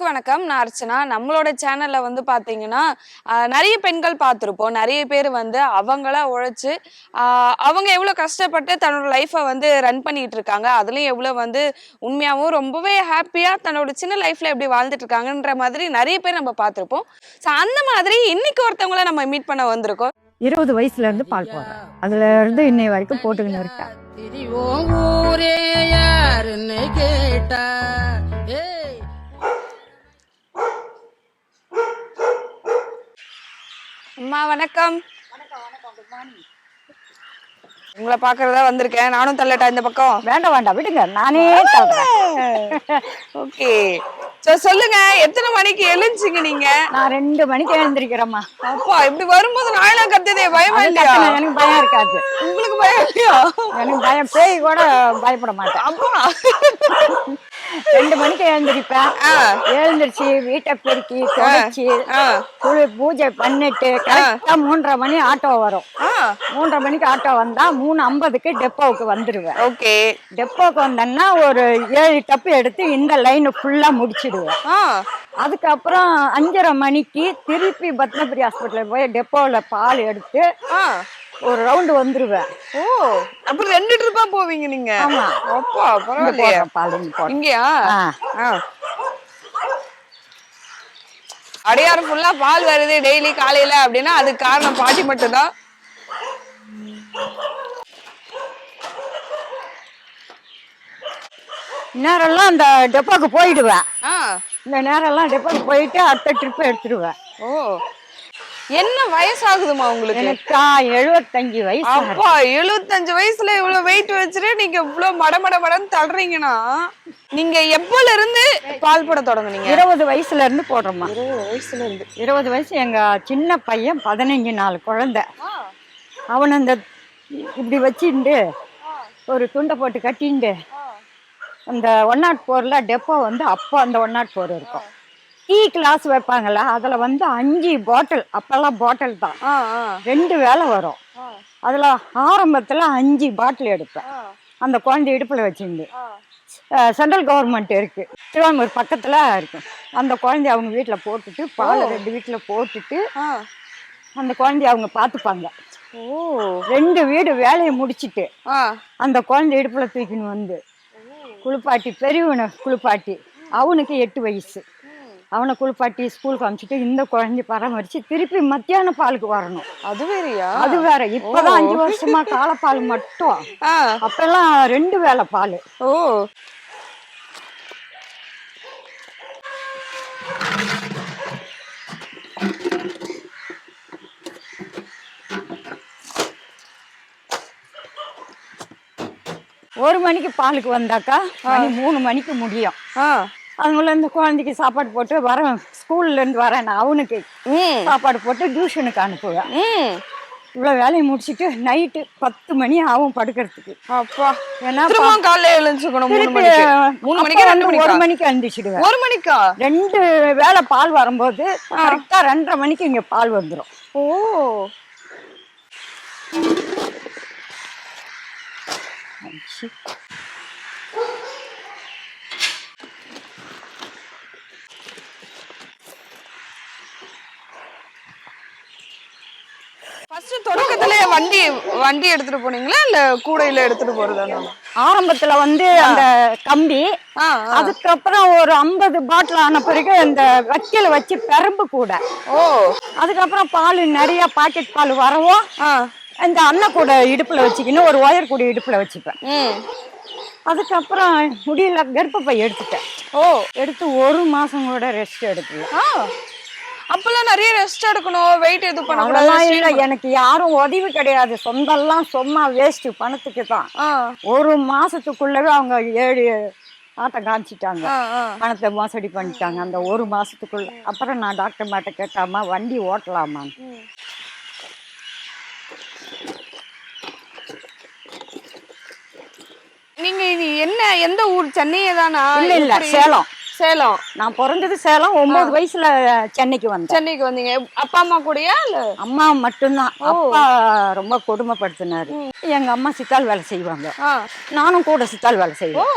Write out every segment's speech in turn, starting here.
வியூவர்ஸ்க்கு வணக்கம். நான் அர்ச்சனா. நம்மளோட சேனல்ல வந்து பாத்தீங்கன்னா ஆஹ், நிறைய பெண்கள் பார்த்துருப்போம் நிறைய பேர் வந்து அவங்களா உழைச்சு அவங்க எவ்வளோ கஷ்டப்பட்டு தன்னோட லைஃப்பை வந்து ரன் பண்ணிட்டு இருக்காங்க. அதுலயும் எவ்வளோ வந்து உண்மையாகவும் ரொம்பவே ஹாப்பியா தன்னோட சின்ன லைஃப்ல எப்படி வாழ்ந்துட்டு இருக்காங்கன்ற மாதிரி நிறைய பேர் நம்ம பார்த்துருப்போம் ஸோ அந்த மாதிரி இன்னைக்கு ஒருத்தவங்கள நம்ம மீட் பண்ண வந்திருக்கோம். இருபது வயசுல இருந்து பால் போடுறேன் அதுல இருந்து இன்னை வரைக்கும் போட்டுக்கின்னு இருக்கேன் திரிவோம் ஊரே யாருன்னு கேட்டா. அம்மா வணக்கம். உங்களை பார்க்கறதா வந்திருக்கேன். நானும் தள்ளட்டா இந்த பக்கம். வேண்டாம் வேண்டாம் விடுங்க. நானே ஓகே. சோ சொல்லுங்க எத்தனை மணிக்கு எழுந்துச்சிங்க நீங்க? நான் ரெண்டு மணிக்கு எழுந்திருக்கிறேம்மா. அப்பா இப்படி வரும்போது நாயெல்லாம் கத்துதே பயமா இல்லையா? எனக்கு பயம் இருக்காது. உங்களுக்கு பயம் இல்லையா? எனக்கு பயம் பேய் கூட பயப்பட மாட்டேன். அப்பா. ரெண்டு மணிக்கு எழுந்திருப்பேன். எழுந்திருச்சு வீட்டை பெருக்கி தொடச்சி பூஜை பண்ணிட்டு கரெக்டா மூன்றரை மணி ஆட்டோ வரும். மூன்றரை மணிக்கு ஆட்டோ வந்தா மூணு ஐம்பதுக்கு டெப்போவுக்கு வந்துடுவேன் ஓகே. டெப்போக்கு வந்தேன்னா ஒரு ஏழு டப்பு எடுத்து இந்த லைன் ஃபுல்லா முடிச்சிடுவேன். அதுக்கப்புறம் அஞ்சரை மணிக்கு திருப்பி பத்மபுரி ஹாஸ்பிட்டல் போய் டெப்போவில் பால் எடுத்து ஒரு ரவுண்டு வந்துருவேன். ஓ அப்புறம் ரெண்டு ட்ரிப்பா போவீங்க நீங்க? ஆமா. அப்பா பரவாயில்லையே. இங்க போடுறேன். இங்கயா? ஆ. ஆ. அடையாறு ஃபுல்லா பால் வருது டெய்லி காலையில அப்படின்னா அதுக்கு காரணம் பாட்டி மட்டும்தான். நேரம்லாம் அந்த டெப்போக்கு போயிடுவேன். ஆ. இந்த நேரம்லாம் டெப்போக்கு போயிட்டு அடுத்த ட்ரிப் எடுத்துருவேன். ஓ. என்ன வயசாகுதுமா உங்களுக்கு? எனக்கா எழுபத்தஞ்சு வயசு அப்பா எழுபத்தஞ்சு வயசுல இவ்வளவு வெயிட் வச்சுட்டு நீங்க இவ்வளவு மட மட மடன்னு தள்ளுறீங்கன்னா நீங்க எப்போல இருந்து பால் போட தொடங்குனீங்க? இருபது வயசுல இருந்து போடுறோம்மா. இருபது வயசுல இருந்து. இருபது வயசு எங்க சின்ன பையன் பதினஞ்சு நாள் குழந்தை. அவன் அந்த இப்படி வச்சுண்டு ஒரு துண்டை போட்டு கட்டிண்டு அந்த ஒன் நாட் ஃபோரில் டெப்போ வந்து அப்போ அந்த ஒன் நாட் ஃபோர் இருக்கும் டீ கிளாஸ் வைப்பாங்கல்ல அதில் வந்து அஞ்சு பாட்டில் அப்போல்லாம் பாட்டில் தான். ரெண்டு வேலை வரும். அதில் ஆரம்பத்தில் அஞ்சு பாட்டில் எடுப்பேன். அந்த குழந்தை இடுப்பில் வச்சுண்டு சென்ட்ரல் கவர்மெண்ட் இருக்கு. திருவாரூர் பக்கத்தில் இருக்கு. அந்த குழந்தைய அவங்க வீட்டில் போட்டுட்டு பால் ரெண்டு வீட்டில் போட்டுட்டு அந்த குழந்தைய அவங்க பார்த்துப்பாங்க ஓ. ரெண்டு வீடு வேலையை முடிச்சிட்டு அந்த குழந்தை இடுப்பில் தூக்கின்னு வந்து குளிப்பாட்டி பெரியவனை குளிப்பாட்டி அவனுக்கு எட்டு வயசு. அவனை குளிப்பாட்டி ஸ்கூலுக்கு அனுப்பிச்சிட்டு இந்த குழந்தைய பராமரிச்சு திருப்பி மத்தியான பாலுக்கு வரணும். அது வேறயா? அது வேற. இப்பதான் அஞ்சு வருஷமா காலைப்பால் மட்டும். அப்பெல்லாம் ரெண்டு வேளை பால். ஓ. ஒரு மணிக்கு பாலுக்கு வந்தாக்கா மணி மூணு மணிக்கு முடியும். அதுக்குள்ள இந்த குழந்தைக்கு சாப்பாடு போட்டு வரேன். ஸ்கூல்ல இருந்து வரேன் நான் அவனுக்கு. சாப்பாடு போட்டு டியூஷனுக்கு அனுப்புவேன். இவ்வளோ வேலையை முடிச்சிட்டு நைட்டு பத்து மணி ஆகும் படுக்கிறதுக்கு. அப்பா. ஏன்னா காலையில எழுந்துக்கணும் மூணு மணிக்கு. மணிக்கா ரெண்டு வந்து ஒரு மணிக்கா மணிக்கு எழுந்திரிச்சிடுவேன் ஒரு மணிக்கா? ரெண்டு வேளை பால் வரும்போது கரெக்டா ரெண்டரை மணிக்கு இங்க பால் வந்துடும் ஓ. ஃபர்ஸ்ட் தொடக்கத்துல வண்டி வண்டி எடுத்துட்டு போனீங்களா? இல்ல கூடையில எடுத்துட்டு போறதா ஆரம்பத்துல வந்து அந்த கம்பி. அதுக்கப்புறம் ஒரு ஐம்பது பாட்டில் ஆன பிறகு இந்த வக்கீல வச்சு பெரம்பு கூட. ஓ. அதுக்கப்புறம் பால் நிறைய பாக்கெட் பால் வரவும் இந்த அன்னை கூட இடுப்புல வச்சுக்கின்னு ஒரு ஒயர் கூட இடுப்புல வச்சுப்பேன். அதுக்கப்புறம் முடியல கர்ப்பப்பை எடுத்துட்டேன். ஓ. எடுத்து ஒரு மாசம் கூட ரெஸ்ட் எடுக்கல. அப்பெல்லாம் நிறைய ரெஸ்ட் எடுக்கணும் வெயிட் இது பண்ணக்கூடாது இல்லை எனக்கு யாரும் உதவி கிடையாது. சொந்தெல்லாம் சும்மா வேஸ்ட் பணத்துக்கு தான். ஒரு மாசத்துக்குள்ளவே அவங்க ஏழு ஆட்டம் காமிச்சிட்டாங்க. பணத்தை மோசடி பண்ணிட்டாங்க. அந்த ஒரு மாசத்துக்குள்ள. அப்புறம் நான் டாக்டர் மாட்ட கேட்டாமா வண்டி ஓட்டலாமான்னு? நீங்க இது என்ன எந்த ஊர்? சென்னையே தானா இல்ல இல்ல? சேலம். சேலம். நான் பிறந்தது சேலம் ஒன்பது வயசுல சென்னைக்கு வந்தேன். சென்னைக்கு வந்தீங்க. அப்பா அம்மா கூடயா இல்ல? அம்மா மட்டும்தான். அப்பா ரொம்ப கொடுமைப்படுத்தினாரு. எங்க அம்மா சித்தால் வேலை செய்வாங்க. நானும் கூட சித்தால் வேலை ஓ. செய்வேன்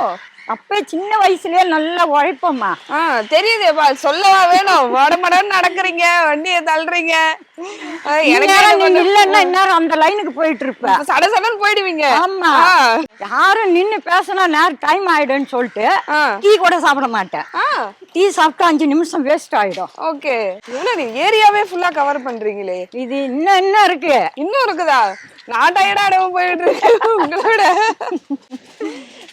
அப்பே சின்ன வயசுலயே நல்லா உழைப்போம்மா. ஆ தெரியுதேப்பா சொல்லவா வேணும். மடமடன்னு நடக்குறீங்க வண்டியை தள்ளுறீங்க. ஆ, எனக்கு இந்நேரம் இல்லன்னா இந்நேரம் அந்த லைனுக்கு போயிட்டு இருப்ப சட சடன்னு போயிடுவீங்க. ஆமா. ஆ. யாரும் நின்னு பேசினா நேரம் டைம் ஆயிடும்னு சொல்லிட்டு ஆ. டீ கூட சாப்பிட மாட்டேன். ஆ. டீ சாப்பிட்டா அஞ்சு நிமிஷம் வேஸ்ட் ஆயிடும். ஓகே. என்ன நீ ஏரியாவே ஃபுல்லா கவர் பண்றீங்களே? இது இன்னும் இன்னும் இருக்கு. இன்னும் இருக்குதா? நான் டயர்டா அடவும் போயிட்டு இருக்கேன் உங்களோட.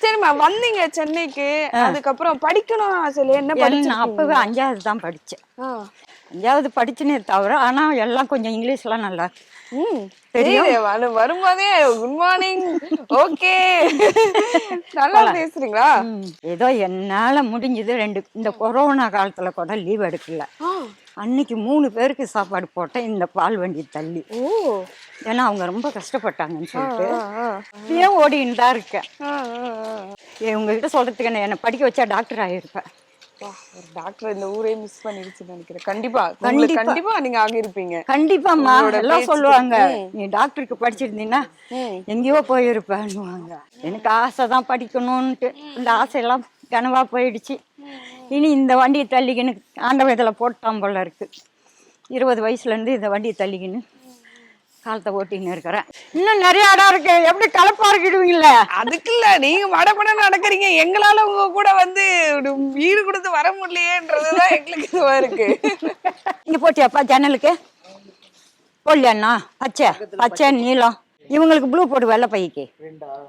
சரிம்மா வந்தீங்க சென்னைக்கு அதுக்கப்புறம் படிக்கணும் ஆசையில என்ன எல்லாம் படிச்சு அப்பவே அஞ்சாவது தான் படிச்சேன். அஞ்சாவது படிச்சுனே தவிர ஆனா எல்லாம் கொஞ்சம் இங்கிலீஷ்லாம் நல்லா ம். தெரியுது வரு- வரும்போதே குட் மார்னிங் ஓகே. நல்லா பேசுறீங்களா? ஏதோ என்னால முடிஞ்சது ரெண்டு இந்த கொரோனா காலத்துல கூட லீவ் எடுக்கல. அன்னைக்கு மூணு பேருக்கு சாப்பாடு போட்டேன் இந்த பால் வண்டி தள்ளி. ஓ. ஏன்னா அவங்க ரொம்ப கஷ்டப்பட்டாங்கன்னு சொல்லிட்டு. இப்பயும் ஓடின்னு தான் இருக்கேன். உங்ககிட்ட சொல்றதுக்கு என்ன என்னை படிக்க வச்சா டாக்டர் ஆகிருப்பேன் வா, ஒரு டாக்டர் இந்த ஊரே மிஸ் பண்ணிருச்சுன்னு நினைக்கிறேன். கண்டிப்பா. கண்டிப்பா. நீங்க ஆகியிருப்பீங்க. கண்டிப்பாம்மா உங்களோட எல்லாம். சொல்லுவாங்க. நீ டாக்டருக்கு படிச்சிருந்தீங்கன்னா. எங்கேயோ போயிருப்பேன்னுவாங்க. எனக்கு ஆசை தான் படிக்கணும்ன்ட்டு இந்த ஆசையெல்லாம் கனவா போயிடுச்சு. இனி இந்த வண்டியை தள்ளிக்கின்னு ஆண்டவன் இதில் போட்டான் போல இருக்கு. இருபது வயசுலேருந்து இந்த வண்டியை தள்ளிக்கின்னு காலத்தை ஓட்டின்னு இருக்கிறேன். இன்னும் நிறைய இடம் இருக்கு. எப்படி கலப்பா இருக்கிடுவீங்களே? அதுக்கு இல்ல. நீங்க மடமட நடக்கிறீங்க. எங்களால உங்க கூட வந்து வீடு கொடுத்து வர முடியலையேன்றதுதான் எங்களுக்கு இதுவா இருக்கு. இங்கே போட்டியாப்பா ஜன்னலுக்கு? போடலையாண்ணா? பச்சை. பச்சை நீலம். இவங்களுக்கு ப்ளூ போடு வெள்ளை பைக்கு.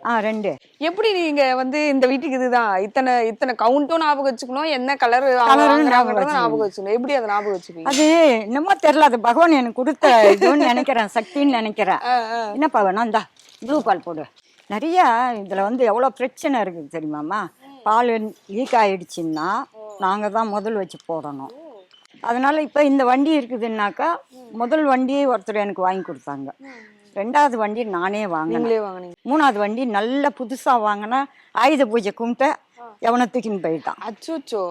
ஆ ரெண்டு. எப்படி நீங்க வந்து இந்த வீட்டுக்கு இதுதான்? இத்தனை இத்தனை கவுண்ட்டும் ஞாபகம் வச்சுக்கணும். என்ன கலர் ஞாபகம் ஞாபகம் வச்சுக்கணும். எப்படி அதை ஞாபகம் வச்சுப்பீங்க? அது என்னமோ தெரியல. அது பகவான் எனக்கு கொடுத்த இதுன்னு நினைக்கிறேன். சக்தின்னு நினைக்கிறேன். என்னப்பா வேணும்? இந்தா ப்ளூ பால் போடு. நிறைய இதில் வந்து எவ்வளோ பிரச்சனை இருக்குது தெரியுமாம்மா? பால் லீக் ஆயிடுச்சுன்னா நாங்கள் தான் முதல் வச்சு போடணும். அதனால இப்போ இந்த வண்டி இருக்குதுன்னாக்கா முதல் வண்டி ஒருத்தர் எனக்கு வாங்கி கொடுத்தாங்க. ரெண்டாவது வண்டி நானே வாங்கினேன். வாங்குனீங்க. மூணாவது வண்டி நல்ல புதுசாக வாங்கினா ஆயுத பூஜை கும்பிட்ட எவனை தூக்கின்னு போயிட்டான். அச்சோச்சோ.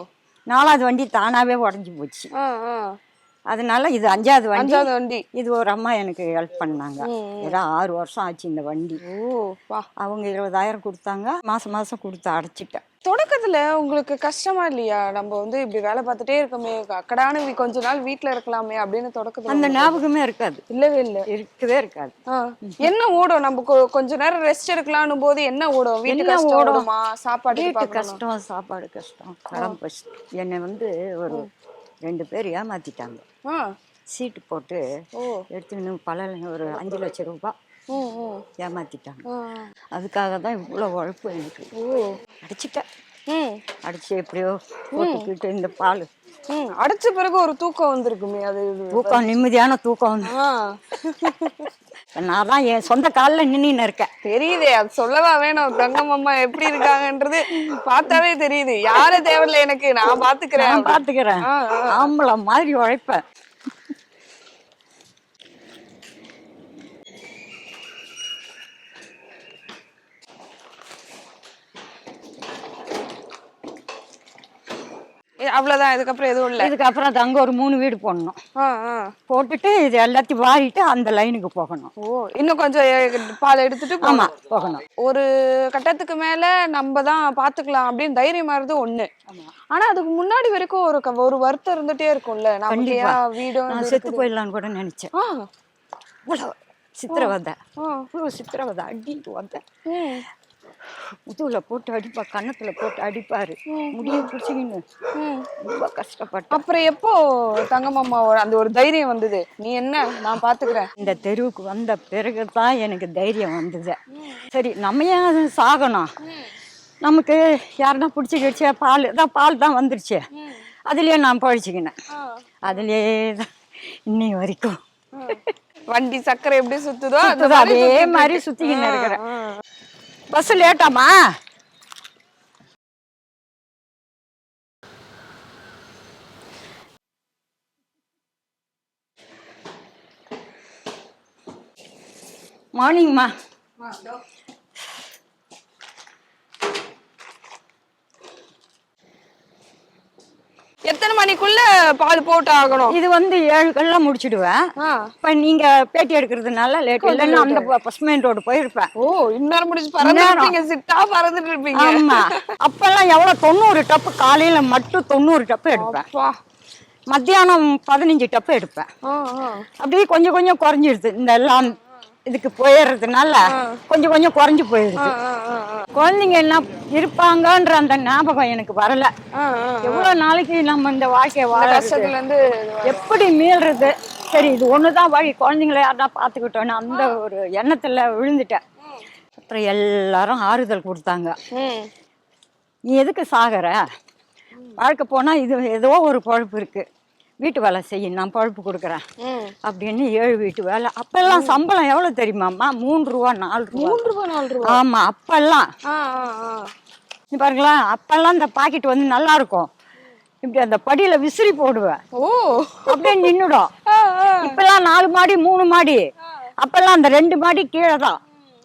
நாலாவது வண்டி தானாகவே உடஞ்சி போச்சு. அதனால இது அஞ்சாவது வண்டி. அஞ்சாவது வண்டி. இது ஒரு அம்மா எனக்கு ஹெல்ப் பண்ணாங்க. ஏதோ ஆறு வருஷம் ஆச்சு இந்த வண்டி. ஓ வா. அவங்க இருபதாயிரம் கொடுத்தாங்க. மாசம் மாசம் கொடுத்து அடைச்சிட்டேன். தொடக்கத்துல உங்களுக்கு கஷ்டமா இல்லையா? நம்ம வந்து இப்படி வேலை பார்த்துட்டே இருக்கோமே அக்கடான கொஞ்ச நாள் வீட்ல இருக்கலாமே அப்படின்னு தொடக்கத்துல அந்த ஞாபகமே இருக்காது. இல்லவே இல்ல. இருக்கவே இருக்காது. என்ன ஓடும்? நம்ம கொஞ்ச நேரம் ரெஸ்ட் எடுக்கலாம்னு போது என்ன ஓடும்? வீட்டு என்ன கஷ்டம் ஓடும்? சாப்பாடு கஷ்டம் சாப்பாடு கஷ்டம். என்னை வந்து ஒரு ரெண்டு பேர் ஏமாத்திட்டாங்க. ஆ. சீட்டு போட்டு ஓ. எடுத்துன்னு பல ஒரு அஞ்சு லட்சம் ரூபாய் ஏமாத்திட்டாங்க. அதுக்காக தான் இவ்வளோ உழைப்பு எனக்கு. ஓ. அடிச்சிட்டேன். அடிச்சு எப்படியோ போட்டுக்கிட்டு இந்த பால். அடைச்ச பிறகு ஒரு தூக்கம் வந்திருக்குமே அது. தூக்கம் நிம்மதியான தூக்கம் நான் தான் என் சொந்த காலில் நின்றுன்னு இருக்கேன். தெரியுதே அது சொல்லவா வேணும்? தங்கம் அம்மா எப்படி இருக்காங்கன்றது பார்த்தாவே தெரியுது. யாரும் தேவையில்ல எனக்கு நான் பாத்துக்கிறேன். ஆ, ஆம்பளை மாதிரி உழைப்பேன். அவ்வளவுதான். இதுக்கப்புறம் எதுவும் இல்ல. இதுக்கப்புறம் அது அங்கே ஒரு மூணு வீடு போடணும். போட்டுட்டு இது எல்லாத்தையும் வாரிட்டு அந்த லைனுக்கு போகணும். ஓ இன்னும் கொஞ்சம் பால் எடுத்துட்டு ஆமா போகணும். போகணும் ஒரு கட்டத்துக்கு மேல நம்ம தான் பாத்துக்கலாம் அப்படின்னு தைரியம் மாறுது ஒண்ணு. ஆனா அதுக்கு முன்னாடி வரைக்கும் ஒரு ஒரு வருத்தம் இருந்துட்டே இருக்கும்ல. ஏன் வீடும் செத்து? போயிடலான்னு கூட நினைச்சேன். இவ்வளோ சித்திரவதை. இவ்வளோ சித்திரவதை. அடிட்டு வந்தேன். முதுகுல போட்டு அடிப்பா கன்னத்துல போட்டு அடிப்பாரு. முடிய பிடிச்சிக்கின்னு. ரொம்ப கஷ்டப்பட்டேன். அப்புறம் எப்போ தங்கம்மாவோட அந்த ஒரு தைரியம் வந்தது? நீ என்ன? நான் பாத்துக்கிறேன். இந்த தெருவுக்கு வந்த பிறகு தான் எனக்கு தைரியம் வந்தது. சரி நம்ம ஏன் சாகணும் நமக்கு யாருன்னா பிடிச்சி கிடிச்சா பால் தான் பால் தான் வந்துருச்சு. அதுலேயே நான் பழிச்சிக்கினேன். அதுலேயே தான் இன்னை வரைக்கும். வண்டி சக்கரை எப்படி சுத்துதோ அதே மாதிரி. சுத்திக்கின்னு இருக்கிறேன். பஸ் லேட்டாமா மார்னிங்மா எத்தனை மணிக்குள்ள பால் போட்டு ஆகணும் இது வந்து ஏழுக்கெல்லாம் முடிச்சிடுவேன். ஆ. இப்ப நீங்க பேட்டி எடுக்கிறதுனால லேட் இல்லைன்னா அந்த பசுமைன் ரோடு போயிருப்பேன். ஓ இந்நேரம் முடிச்சு பறந்துருப்பீங்க சிட்டா பறந்துட்டு இருப்பீங்க ஆமா. அப்பெல்லாம் எவ்வளவு தொண்ணூறு டப்பு காலையில மட்டும் தொண்ணூறு டப்பு எடுப்பேன். மத்தியானம் பதினஞ்சு டப்பு எடுப்பேன். அப்படியே கொஞ்சம் கொஞ்சம் குறைஞ்சிடுது இந்த எல்லாம் இதுக்கு போயிடுறதுனால கொஞ்சம் கொஞ்சம் குறைஞ்சு போயிடுது. குழந்தைங்க என்ன இருப்பாங்கன்ற அந்த ஞாபகம் எனக்கு வரல. எவ்வளவு நாளைக்கு நம்ம இந்த வாழ்க்கைய வாழ எப்படி மீள்றது? சரி இது ஒண்ணுதான் வழி குழந்தைங்களை யாருன்னா பார்த்துக்கிட்டோன்னு அந்த ஒரு எண்ணத்துல விழுந்துட்டேன். அப்புறம் எல்லாரும் ஆறுதல் கொடுத்தாங்க. நீ எதுக்கு சாகுற? வாழ்க்கை போனா இது ஏதோ ஒரு பொழப்பு இருக்கு. வீட்டு வேலை செய்ய நான் பொழப்பு கொடுக்குறேன். அப்படின்னு ஏழு வீட்டு வேலை. அப்பெல்லாம் சம்பளம் எவ்வளவு தெரியுமாம்மா? மூன்று ரூபா நாலு ரூபா. மூன்று ரூபாய் நாலு ரூபா. ஆமா அப்பெல்லாம். பாருங்களேன் அப்பெல்லாம் இந்த பாக்கெட் வந்து நல்லா இருக்கும். இப்படி அந்த படியில விசிறி போடுவேன். ஓ. அப்படியே நின்னுடும். இப்பெல்லாம் நாலு மாடி மூணு மாடி. அப்பெல்லாம் அந்த ரெண்டு மாடி கீழே தான்.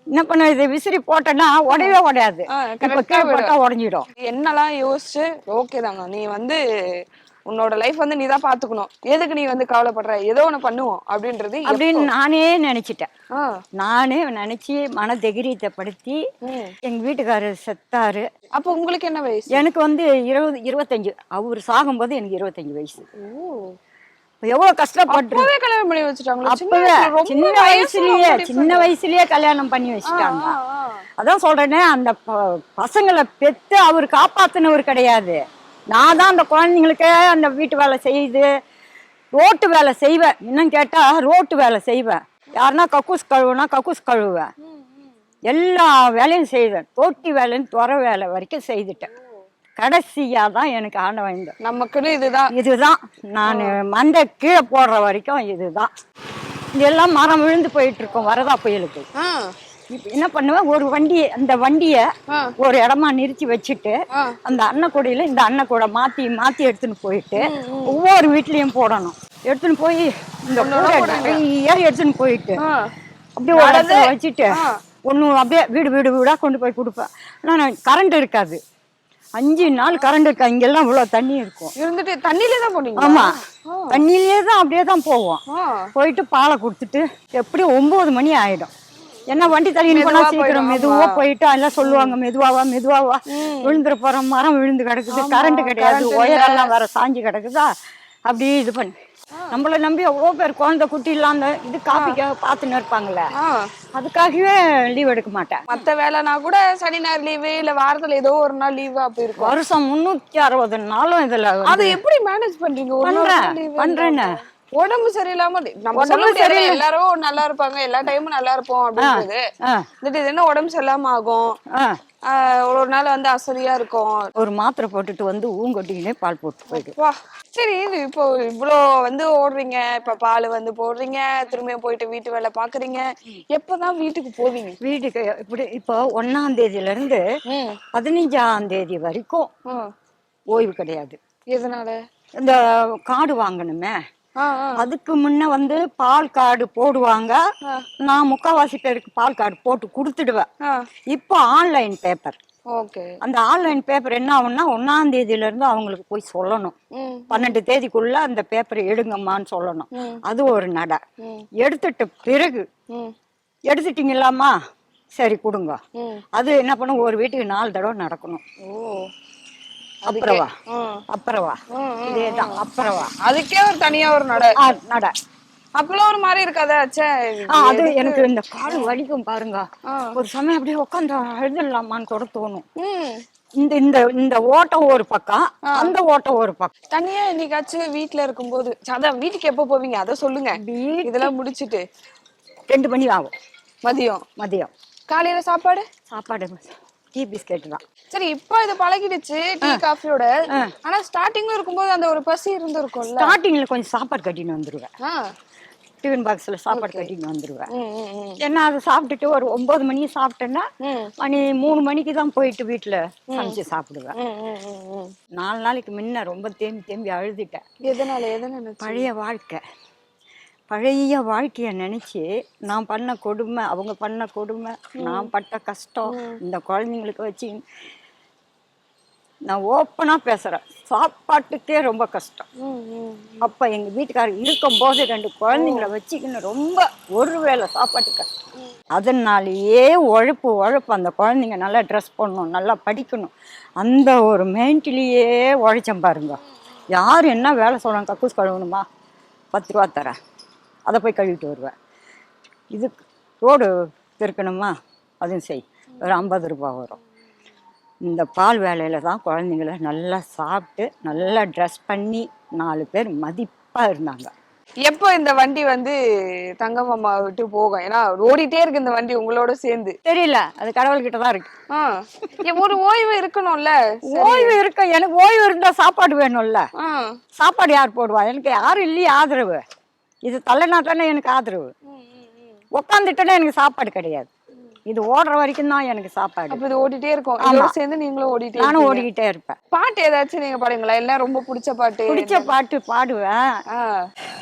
என்ன பண்ண இது விசிறி போட்டேன்னா உடையவே உடையாது. இப்ப கீழே. போட்டா உடஞ்சிடும். என்னெல்லாம் யோசிச்சு ஓகே தாங்க நீ வந்து உன்னோட லைஃப் வந்து நீ தான் பாத்துக்கணும். எதுக்கு நீ வந்து கவலைப்படுற? ஏதோ ஒண்ணு பண்ணுவோம் அப்படின்றது? அப்படின்னு நானே நினைச்சிட்டேன். நானே நினைச்சு மன தைரியத்தை படுத்தி. எங்க வீட்டுக்காரர் செத்தாரு. அப்போ உங்களுக்கு என்ன வயசு? எனக்கு வந்து இருபது இருபத்தஞ்சு. அவர் சாகும்போது எனக்கு இருபத்தஞ்சு வயசு. எவ்வளவு கஷ்டப்பட்டு கல்யாணம் பண்ணி வச்சுட்டாங்களா? சின்ன அப்பவே சின்ன வயசு வயசுலயே சின்ன வயசுலயே கல்யாணம் பண்ணி வச்சுட்டாங்க. அதான் சொல்றேனே அந்த பசங்களை பெத்து அவர் காப்பாத்தினவர் கிடையாது. நான் தான் அந்த குழந்தைங்களுக்கு அந்த வீட்டு வேலை செய்து ரோட்டு வேலை செய்வேன். இன்னும் கேட்டா ரோட்டு வேலை செய்வேன். யாருன்னா கக்கூஸ் கழுவுனா கக்கூஸ் கழுவுவேன். எல்லா வேலையும் செய்வேன். தோட்டி வேலைன்னு துறை வேலை வரைக்கும் செய்துட்டேன். கடைசியா தான் எனக்கு ஆண்டவன் இந்த நமக்குன்னு இதுதான். இதுதான். நான் மண்டை கீழே போடுற வரைக்கும் இதுதான். இதெல்லாம் மரம் விழுந்து போயிட்டு இருக்கோம். வரதா புயலுக்கு. என்ன பண்ணுவேன் ஒரு வண்டி அந்த வண்டியை. ஒரு இடமா நிறுத்தி வச்சுட்டு. அந்த அன்னக்கூடையில இந்த அன்னக்கூடை மாத்தி மாத்தி எடுத்துன்னு போயிட்டு ஒவ்வொரு வீட்லயும் போடணும் எடுத்துன்னு போய் இந்த கூடை நிறைய எடுத்துன்னு போயிட்டு. அப்படியே ஒரு இடத்துல நடந்து? வச்சுட்டு. ஒண்ணு அப்படியே வீடு வீடு வீடா கொண்டு போய் கொடுப்பேன் ஆனா கரண்ட் இருக்காது அஞ்சு நாள் கரண்ட் இருக்கா இங்கெல்லாம் இவ்வளவு தண்ணி இருக்கும் இருந்துட்டு தண்ணியிலே தான் போனீங்க ஆமா தண்ணியிலே தான் அப்படியே தான் போவோம். போயிட்டு பாலை கொடுத்துட்டு எப்படியும் ஒன்பது மணி ஆயிடும் என்ன வண்டி தள்ளின்னு போனா சீக்கிரம் மெதுவா போயிட்டு எல்லாம் சொல்லுவாங்க மெதுவாவா மெதுவாவா. விழுந்துற போற மரம் விழுந்து கிடக்குது. கரண்ட் கிடையாது. ஒயரெல்லாம் வேற சாஞ்சு கிடக்குதா? அப்படியே இது பண்ணு. நம்மள நம்பி எவ்வளோ பேர் குழந்தை குட்டி இல்லாம இது காப்பிக்காக பார்த்துன்னு இருப்பாங்கல்ல. அதுக்காகவே லீவ் எடுக்க மாட்டேன். மத்த வேலைனா கூட சனி ஞாயிறு லீவு இல்ல வாரத்துல ஏதோ ஒரு நாள் லீவு அப்படி இருக்கும். வருஷம் முன்னூத்தி அறுபது நாளும் இதுல அதை எப்படி மேனேஜ் பண்றீங்க? ஒரு நாள் கூட? உடம்பு சரியில்லாம நம்ம சொல்ல முடியாது. எல்லாரும் நல்லா இருப்பாங்க. எல்லா டைமும் நல்லா இருப்போம் அப்படின்றது. இது என்ன உடம்பு சரியில்லாம ஆகும்? ஒரு நாள் வந்து அசதியா இருக்கும். ஒரு மாத்திரை போட்டுட்டு வந்து ஊங்கொட்டிக்கினே பால் போட்டு போயிடு. வா. சரி இது இப்போ இவ்வளோ வந்து ஓடுறீங்க. இப்ப பால் வந்து போடுறீங்க. திரும்பியும் போயிட்டு வீட்டு வேலை பாக்குறீங்க. எப்பதான் வீட்டுக்கு போவீங்க? வீட்டுக்கு இப்படி இப்போ ஒன்னாம் தேதியில இருந்து. பதினஞ்சாம் தேதி வரைக்கும். ஓய்வு கிடையாது. எதனால? இந்த கார்டு வாங்கணுமே. அதுக்கு முன்ன வந்து பால் கார்டு போடுவாங்க. நான் முக்காவாசி பேருக்கு பால் கார்டு போட்டு கொடுத்துடுவேன். இப்போ ஆன்லைன் பேப்பர். அந்த ஆன்லைன் பேப்பர் என்ன ஆகும்னா ஒன்னாம் தேதியில இருந்து அவங்களுக்கு போய் சொல்லணும். பன்னெண்டு தேதிக்குள்ள அந்த பேப்பரை எடுங்கம்மான்னு சொல்லணும். அது ஒரு நடை. எடுத்துட்ட பிறகு ம். எடுத்துட்டீங்களாம்மா? சரி கொடுங்க. அது என்ன பண்ணும்? ஒரு வீட்டுக்கு நாலு தடவை நடக்கணும். ஓ. அப்புறவா. அப்புறவா. இதேதான் அப்புறவா. அதுக்கே ஒரு தனியா ஒரு நட. நட. அப்பெல்லாம் ஒரு மாதிரி இருக்காதா அது எனக்கு இந்த கால் வலிக்கும் பாருங்க. ஒரு சமயம் அப்படியே உட்காந்து எழுதிடலாமான்னு கூட தோணும். இந்த இந்த இந்த ஓட்டம் ஒரு பக்கம் அந்த ஓட்டம் ஒரு பக்கம். தனியா என்னைக்காச்சும் வீட்ல இருக்கும்போது அதான் வீட்டுக்கு எப்போ போவீங்க? அத சொல்லுங்க. இதெல்லாம் முடிச்சிட்டு. ரெண்டு மணி ஆகும். மதியம். மதியம். காலையில சாப்பாடு? சாப்பாடு டீ பிஸ்கெட் தான். சரி இப்போ இது பழகிடுச்சு டீ காஃபியோட. ஆனா ஸ்டார்டிங்ல இருக்கும்போது அந்த ஒரு பசி இருந்திருக்கும்ல. ஸ்டார்டிங்ல கொஞ்சம் சாப்பாடு கட்டின்னு வந்துருவேன். டிஃபன் பாக்ஸ்ல சாப்பாடு கட்டின்னு வந்துருவேன். ஏன்னா அதை சாப்பிட்டுட்டு ஒரு ஒன்பது மணி சாப்பிட்டேன்னா. மணி மூணு மணிக்கு தான் போயிட்டு வீட்டுல சமைச்சு சாப்பிடுவேன். நாலு நாளைக்கு முன்ன ரொம்ப தேம்பி தேம்பி அழுதுட்டேன். எதனால எதை நினைச்சு பழைய வாழ்க்கை. பழைய வாழ்க்கைய நினைச்சு நான் பண்ண கொடுமை அவங்க பண்ண கொடுமை நான் பட்ட கஷ்டம் இந்த குழந்தைங்களுக்கு வச்சு நான் ஓப்பனாக பேசுகிறேன் சாப்பாட்டுக்கே ரொம்ப கஷ்டம். அப்போ எங்கள் வீட்டுக்காரர் இருக்கும்போது ரெண்டு குழந்தைங்கள வச்சுக்கின்னு ரொம்ப ஒரு வேளை சாப்பாட்டு கஷ்டம். அதனாலேயே உழைப்பு உழைப்பு அந்த குழந்தைங்க நல்லா ட்ரெஸ் பண்ணணும் நல்லா படிக்கணும். அந்த ஒரு மெயின்ட்லேயே உழைச்சேன் பாருங்க. யார் என்ன வேலை சொல்கிறாங்க கக்கூஸ் கழுவணுமா? பத்து ரூபா தரேன். அதை போய் கழுவிட்டு வருவேன். இது ரோடு பெருக்கணுமா அதுவும் செய் ஒரு ஐம்பது ரூபா வரும். இந்த பால் வேலையில் தான் குழந்தைங்கள நல்லா சாப்பிட்டு நல்லா ட்ரெஸ் பண்ணி நாலு பேர் மதிப்பாக இருந்தாங்க. எப்போ இந்த வண்டி வந்து தங்கம் அம்மா விட்டு போகும்? ஏன்னா ஓடிட்டே இருக்கு இந்த வண்டி உங்களோட சேர்ந்து. தெரியல. அது கடவுள்கிட்ட தான் இருக்கு. ஒரு ஓய்வு இருக்கணும்ல? ஓய்வு இருக்க எனக்கு ஓய்வு இருந்தால் சாப்பாடு வேணும்ல. சாப்பாடு யார் போடுவா? எனக்கு யாரும் இல்லையே ஆதரவு. இது தள்ளினா தானே எனக்கு ஆதரவு. உட்காந்துட்டேன்னா எனக்கு சாப்பாடு கிடையாது. இது ஓடுற வரைக்கும் தான் எனக்கு சாப்பாடு. அப்ப இது ஓடிட்டே இருக்கும். இதோட சேர்ந்து நீங்களும் ஓடிட்டே நானும். ஓடிக்கிட்டே இருப்பேன். பாட்டு ஏதாச்சும் நீங்க பாடுங்களா எல்லாம் ரொம்ப பிடிச்ச பாட்டு பிடிச்ச பாட்டு பாடுவேன்.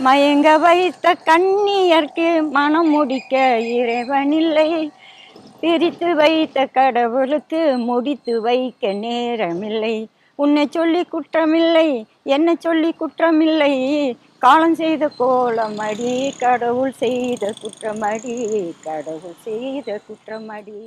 மயங்க வைத்த கண்ணியர்க்கு மனம் முடிக்க இறைவனில்லை. பிரித்து வைத்த கடவுளுக்கு முடித்து வைக்க நேரமில்லை. உன்னை சொல்லி குற்றமில்லை. என்னை சொல்லி குற்றமில்லை. காலம் செய்த கோலமடி கடவுள் செய்த குற்றமடி கடவுள் செய்த குற்றமடி.